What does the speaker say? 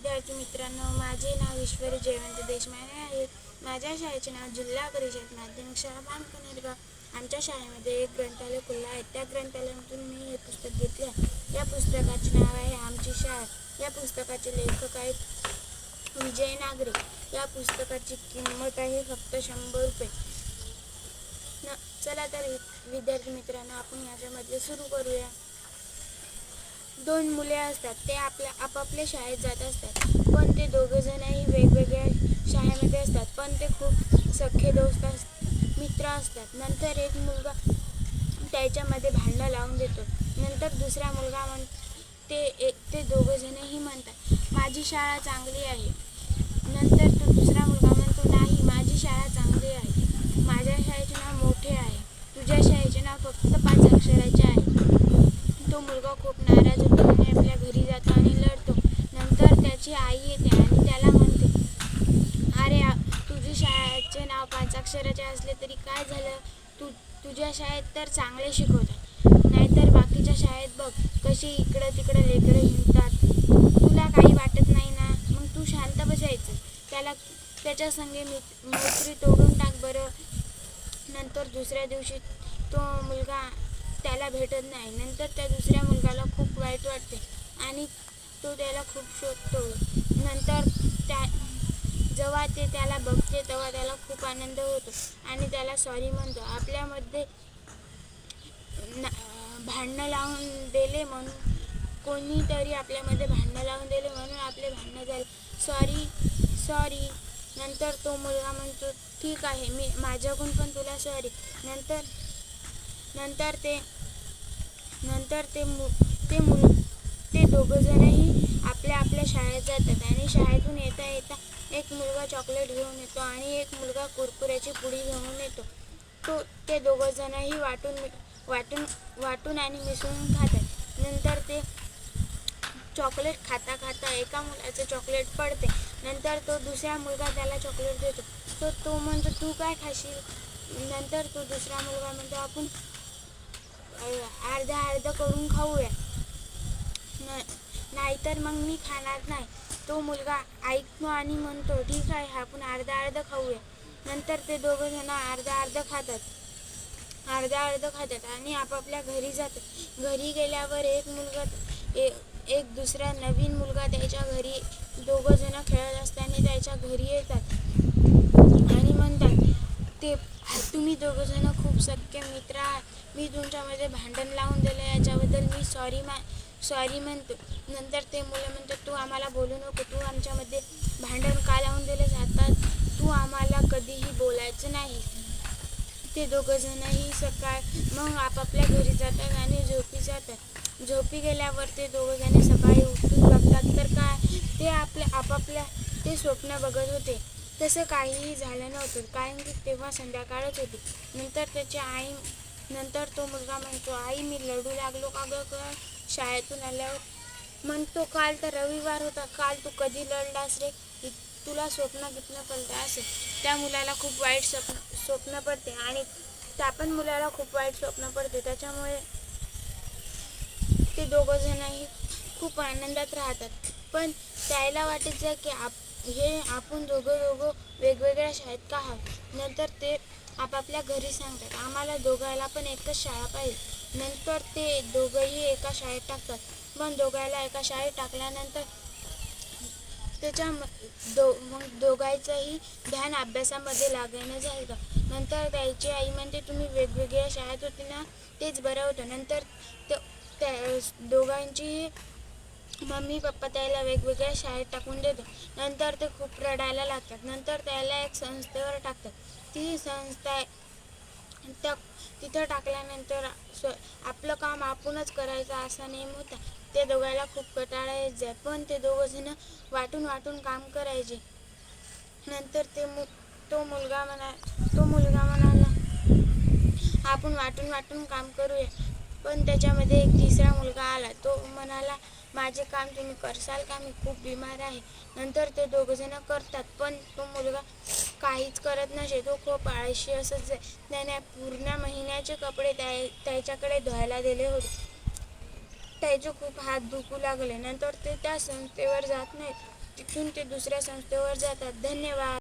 विद्यार्थी मित्रांनो माझे नाव ईश्वरी जयवंत देशमाने आहे. माझ्या शाळेचे नाव जिल्हा परिषद माध्यमिक शाळा बांधकनेरगाव आमच्या शाळेमध्ये एक ग्रंथालय खुलं आहे. त्या ग्रंथालयातून मी हे पुस्तक घेतले आहे. या पुस्तकाचे नाव आहे आमची शाळा. या पुस्तकाचे लेखक आहेत विजय नागरे. या पुस्तकाची किंमत आहे फक्त शंभर रुपये. न चला तर विद्यार्थी मित्रांनो आपण याच्यामध्ये सुरू करूया. दोन मुले असतात ते आपल्या आपापल्या शाळेत जात असतात. पण ते दोघंजणही वेगवेगळ्या शाळेमध्ये असतात. पण ते खूप सख्खे दोस्त अस मित्र असतात. नंतर एक मुलगा त्याच्यामध्ये भांडणं लावून देतो. नंतर दुसरा मुलगा म्हण ते एक ते दोघंजणही म्हणतात माझी शाळा चांगली आहे. नंतर तो दुसरा मुलगा म्हणतो नाही माझी शाळा चांगली आहे माझ्या शाळेचे नाव मोठे आहे तुझ्या शाळेचे नाव फक्त पाच अक्षराचे आहे तो खूप नाराज होतो आणि आपल्या घरी जातो आणि लढतो. नंतर त्याची आई येते आणि त्याला म्हणते अरे तुझी शाळेचे नाव पाच अक्षराचे असले तरी काय झालं? तू तुझ्या शाळेत तर चांगले शिकवतात. नाहीतर बाकीच्या शाळेत बघ कशी इकडं तिकडं लेकरं हिंडतात. तुला काही वाटत नाही ना? मग तू शांत बसायचं. त्याला त्याच्या संगे मी मैत्री तोडून टाक बरं. नंतर दुसऱ्या दिवशी तो मुलगा त्याला भेटत नाही. नंतर त्या दुसऱ्या मुलगाला खूप वाईट वाटते आणि तो त्याला खूप शोधतो. नंतर त्या जेव्हा ते त्याला बघते तेव्हा त्याला खूप आनंद होतो आणि त्याला सॉरी म्हणतो. आपल्यामध्ये भांडणं लावून दिले म्हणून कोणीतरी आपल्यामध्ये भांडणं लावून दिले म्हणून आपले भांडणं झाले. सॉरी सॉरी नंतर तो मुलगा म्हणतो ठीक आहे मी माझ्याकडून पण तुला सॉरी नंतर नंतर ते नंतर ते मु ते मुल ते दोघंजणही आपल्या आपल्या शाळेत जातात आणि शाळेतून येता येता एक मुलगा चॉकलेट घेऊन येतो आणि एक मुलगा कुरकुऱ्याची पुडी घेऊन येतो. तो ते दोघंजणही वाटून वाटून वाटून आणि मिसळून खातात. नंतर ते चॉकलेट खाता खाता एका मुलाचं चॉकलेट पडते. नंतर तो दुसरा मुलगा त्याला चॉकलेट देतो. तो तो म्हणतो तू काय खाशील? नंतर तो दुसरा मुलगा म्हणतो आपण अर्धा अर्धा करून खाऊया. न नाहीतर मग मी खाणार नाही. तो मुलगा ऐकतो आणि म्हणतो ठीक आहे आपण अर्धा अर्धा खाऊया. नंतर ते दोघं जण अर्धा अर्धा खातात. अर्धा अर्धा खातात आणि आपापल्या घरी जातात. घरी गेल्यावर एक मुलगा ए- एक दुसरा नवीन मुलगा त्याच्या घरी दोघं जण खेळत असताना त्याच्या घरी येतात आणि म्हणतात ते तुम्ही दोघंजण खूप सख्खे मित्र आहात. मी तुमच्यामध्ये भांडण लावून दिलं याच्याबद्दल मी सॉरी मा सॉरी म्हणतो नंतर ते मुलं म्हणतात तू आम्हाला बोलू नको तू आमच्यामध्ये भांडण का लावून दिलं जातात? तू आम्हाला कधीही बोलायचं नाही. ते दोघंजणही सकाळ मग आपापल्या घरी जातात आणि झोपी जातात. झोपी गेल्यावर ते दोघंजण सकाळी उठून बघतात तर काय? ते आपल्या आपापल्या ते स्वप्न बघत होते. तसं काहीही झालं नव्हतं. कारण की तेव्हा संध्याकाळच होती. नंतर त्याची आई नंतर तो मुलगा म्हणतो आई मी लढू लागलो का गं? ग शाळेतून आल्यावर म्हणतो काल तर रविवार होता. काल तू कधी लढलास रे? तुला स्वप्न कितनं पडतं असेल. त्या मुलाला खूप वाईट स्वप्न स्वप्न पडते आणि त्या पण मुलाला खूप वाईट स्वप्न पडते. त्याच्यामुळे ते दोघं जणही खूप आनंदात राहतात. पण त्याला वाटायचं की आप हे आपण दोघं दोघं वेगवेगळ्या शाळेत का हवं? नंतर ते आपापल्या घरी सांगतात. आम्हाला दोघायला पण एकच शाळा पाहिजे. नंतर ते दोघंही एका शाळेत टाकतात. पण दोघायला एका शाळेत टाकल्यानंतर त्याच्या दो मग दोघांचंही ध्यान अभ्यासामध्ये लागणं झालं नंतर त्याची आई म्हणते तुम्ही वेगवेगळ्या शाळेत होते ना तेच बरं होतं. नंतर त्या दोघांची मम्मी पप्पा त्याला वेगवेगळ्या शाळेत टाकून देतो. नंतर ते खूप रडायला लागतात. नंतर त्याला एक संस्थेवर टाकतात. ती संस्था त्या तिथं टाकल्यानंतर स्व आपलं काम आपणच करायचं असा नेम होता. ते दोघायला खूप कटाळा येत जाय पण ते दोघंजण वाटून वाटून काम करायचे. नंतर ते मु तो मुलगा म्हणा तो मुलगा म्हणाला आपण वाटून वाटून काम करूया. पण त्याच्यामध्ये एक तिसरा मुलगा आला. तो म्हणाला माझे काम तुम्ही करसाल का? मी खूप बिमार आहे. नंतर ते दोघंजणं करतात पण तो मुलगा काहीच करत नसे. तो खूप आळशी असंच त्याने पूर्ण महिन्याचे कपडे त्या त्याच्याकडे धुवायला दिले होते. त्याचे खूप हात दुखू लागले. नंतर ते त्या संस्थेवर जात नाहीत. तिथून ते दुसऱ्या संस्थेवर जातात. धन्यवाद.